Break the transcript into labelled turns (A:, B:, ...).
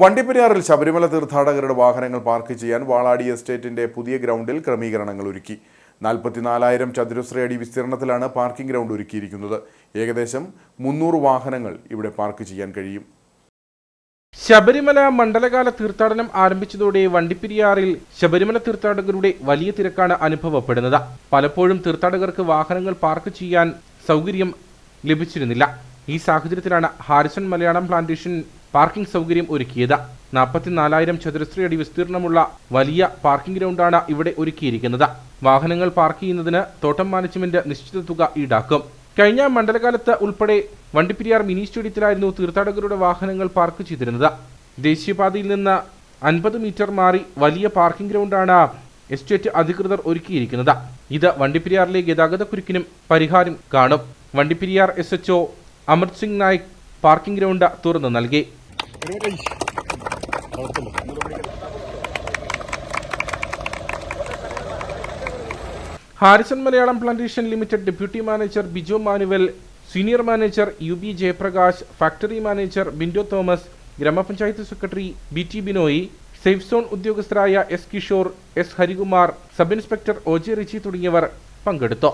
A: വണ്ടിപ്പെരിയാറിൽ ശബരിമല തീർത്ഥാടകരുടെ വാഹനങ്ങൾ പാർക്ക് ചെയ്യാൻ വാളാടി എസ്റ്റേറ്റിന്റെ പുതിയ ഗ്രൗണ്ടിൽ ക്രമീകരണങ്ങൾ ഒരുക്കി. നാൽപ്പത്തിനാലായിരം ചതുരശ്ര അടി വിസ്തീർണത്തിലാണ് പാർക്കിംഗ് ഗ്രൗണ്ട് ഒരുക്കിയിരിക്കുന്നത്. ഏകദേശം മുന്നൂറ് വാഹനങ്ങൾ ഇവിടെ പാർക്ക് ചെയ്യാൻ കഴിയും.
B: ശബരിമല മണ്ഡലകാല തീർത്ഥാടനം ആരംഭിച്ചതോടെ വണ്ടിപ്പെരിയാറിൽ ശബരിമല തീർത്ഥാടകരുടെ വലിയ തിരക്കാണ് അനുഭവപ്പെടുന്നത്. പലപ്പോഴും തീർത്ഥാടകർക്ക് വാഹനങ്ങൾ പാർക്ക് ചെയ്യാൻ സൗകര്യം ലഭിച്ചിരുന്നില്ല. ഈ സാഹചര്യത്തിലാണ് ഹാരിസൺ മലയാളം പ്ലാന്റേഷൻ പാർക്കിംഗ് സൗകര്യം ഒരുക്കിയത്. നാൽപ്പത്തിനാലായിരം ചതുരശ്ര അടി വിസ്തീർണമുള്ള വലിയ പാർക്കിംഗ് ഗ്രൗണ്ടാണ് ഇവിടെ ഒരുക്കിയിരിക്കുന്നത്. വാഹനങ്ങൾ പാർക്ക് ചെയ്യുന്നതിന് തോട്ടം മാനേജ്മെന്റ് നിശ്ചിത തുക ഈടാക്കും. കഴിഞ്ഞ മണ്ഡലകാലത്ത് ഉൾപ്പെടെ വണ്ടിപ്പെരിയാർ മിനി സ്റ്റേഡിയത്തിലായിരുന്നു തീർത്ഥാടകരുടെ വാഹനങ്ങൾ പാർക്ക് ചെയ്തിരുന്നത്. ദേശീയപാതയിൽ നിന്ന് അൻപത് മീറ്റർ മാറി വലിയ പാർക്കിംഗ് ഗ്രൗണ്ടാണ് എസ്റ്റേറ്റ് അധികൃതർ ഒരുക്കിയിരിക്കുന്നത്. ഇത് വണ്ടിപ്പെരിയാറിലെ ഗതാഗതക്കുരുക്കിനും പരിഹാരം കാണും. Vandiperiyar S H O Amrit Singh Naik parking ground തുറന്നു നൽകി. Harrison Malayalam plantation limited deputy manager Biju Manuel senior manager U B Jayaprakash factory manager Bindo Thomas ഗ്രാമപഞ്ചായത്ത് secretary B T Binoy safe zone ഉദ്യോഗസ്ഥരായ S Kishore S Harikumar sub inspector O J Richie തുടങ്ങിയവർ പങ്കെടുത്തു.